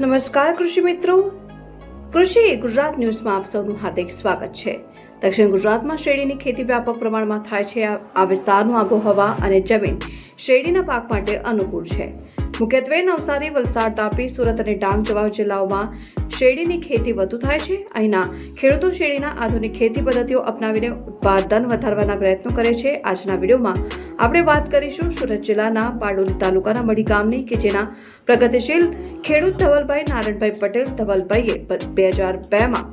નમસ્કાર કૃષિ મિત્રો. કૃષિ ગુજરાત ન્યૂઝમાં આપ સૌનું હાર્દિક સ્વાગત છે. દક્ષિણ ગુજરાતમાં શેરડીની ખેતી વ્યાપક પ્રમાણમાં થાય છે. આ વિસ્તારનું આબોહવા અને જમીન શેરડીના પાક માટે અનુકૂળ છે. મુખ્યત્વે નવસારી, વલસાડ, તાપી, સુરત અને ડાંગ જેવા જિલ્લાઓમાં શેરડીની ખેતી વધુ થાય છે. અહીંના ખેડૂતો શેરડીના આધુનિક ખેતી પદ્ધતિઓ અપનાવીને ઉત્પાદન વધારવાના પ્રયત્નો કરે છે. આજના વિડીયોમાં આપણે વાત કરીશું સુરત જિલ્લાના બારડોલી તાલુકાના મઢી ગામની કે જેના પ્રગતિશીલ ખેડૂત ધવલભાઈ નારણભાઈ પટેલ ધવલભાઈએ બે હજાર બેમાં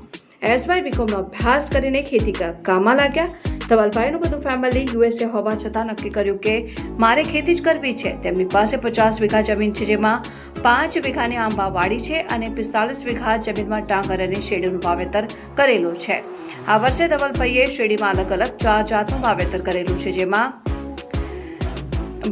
એસવાય બીકોમનો અભ્યાસ કરીને ખેતી કામમાં લાગ્યા. ધવલભાઈનું બધું ફેમિલી યુએસએ હોવા છતાં નક્કી કર્યું કે મારે ખેતી જ કરવી છે. તેમની પાસે પચાસ વીઘા જમીન છે જેમાં પાંચ વીઘાની આંબા વાડી છે અને પિસ્તાલીસ વીઘા જમીનમાં ડાંગર અને શેરડીનું વાવેતર કરેલું છે. આ વર્ષે ધવલભાઈએ શેરડીમાં અલગ અલગ ચાર જાતનું વાવેતર કરેલું છે જેમાં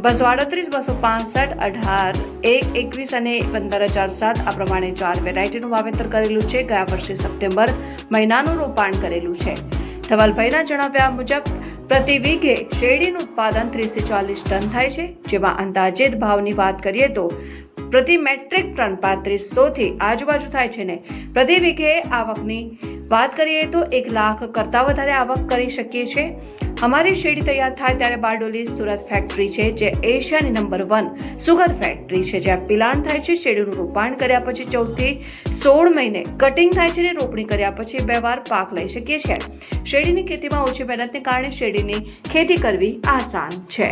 બસો આડત્રીસ, બસો પાસઠ, અઢાર, એક, એકવીસ અને પંદર હજાર સાત આ પ્રમાણે ચાર વેરાયટીનું વાવેતર કરેલું છે. ગયા વર્ષે સપ્ટેમ્બર મહિનાનું રોપાણ કરેલું છે. ધવલભાઈના જણાવ્યા મુજબ, પ્રતિ વીઘે શેરડીનું ઉત્પાદન ત્રીસથી ચાલીસ ટન થાય છે. જેમાં અંદાજિત ભાવની વાત કરીએ તો પ્રતિ મેટ્રિક ટન પાંત્રીસોથી આજુબાજુ થાય છે ને. પ્રતિ વીઘે આવકની વાત કરીએ તો એક લાખ કરતાં વધારે આવક કરી શકીએ છીએ. અમારી શેરડી તૈયાર થાય ત્યારે બારડોલી સુરત ફેક્ટરી છે, જે એશિયાની નંબર વન સુગર ફેક્ટરી છે જ્યાં પિલાણ થાય છે, શેરડીનું રોપાણ કર્યા પછી ચૌદથી સોળ મહિને કટિંગ થાય છે અને રોપણી કર્યા પછી બે વાર પાક લઈ શકીએ છીએ. શેરડીની ખેતીમાં ઓછી મહેનતને કારણે શેરડીની ખેતી કરવી આસાન છે.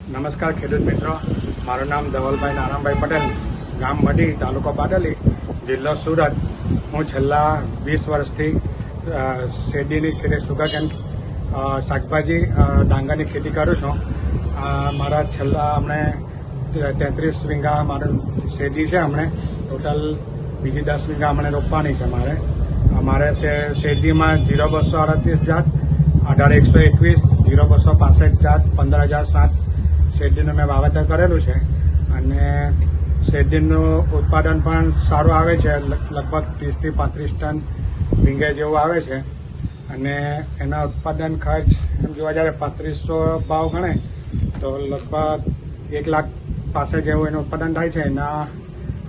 નમસ્કાર ખેડૂત મિત્રો, મારું નામ ધવલભાઈ નારાયણભાઈ પટેલ, ગામ મઢી, તાલુકો બાદલી જિલ્લો સુરત. હું છેલ્લા વીસ વર્ષથી શેરડીની ખેતી સુગર શાકભાજી ડાંગરની ખેતી કરું છું. મારા છેલ્લા હમણે તેત્રીસ વીંગા મારું શેરડી છે હમણે ટોટલ બીજી દસ વીંગા હમણે રોપવાની છે મારે. અમારે શેરડીમાં જીરો બસો અડત્રીસ જાત, અઢાર એકસો એકવીસ, જીરો બસો પાસઠ જાત, પંદર હજાર સાત શેરડીનું મેં વાવેતર કરેલું છે. અને શેરડીનું ઉત્પાદન પણ સારું આવે છે લગભગ ત્રીસથી પાંત્રીસ ટન વીંગે જેવું આવે છે. અને એના ઉત્પાદન ખર્ચ એમ જોવા જાય પાંત્રીસો ભાવ ગણે, તો લગભગ એક લાખ પાસે જેવું એનું ઉત્પાદન થાય છે. એના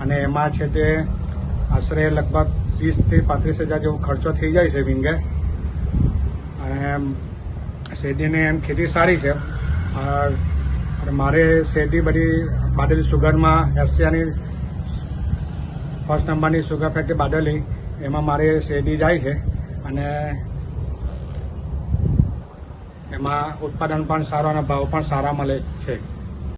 અને એમાં છે તે આશરે લગભગ વીસથી પાંત્રીસ હજાર જેવો ખર્ચો થઈ જાય છે વિંગે. અને શેરડીની એમ ખેતી સારી છે. મારે શેરડી બધી બાદલી સુગરમાં એશિયાની ફર્સ્ટ નંબરની સુગર ફેક્ટરી બાદલી એમાં મારે શેરડી જાય છે. અને એમાં ઉત્પાદન પણ સારું અને ભાવ પણ સારા મળે છે.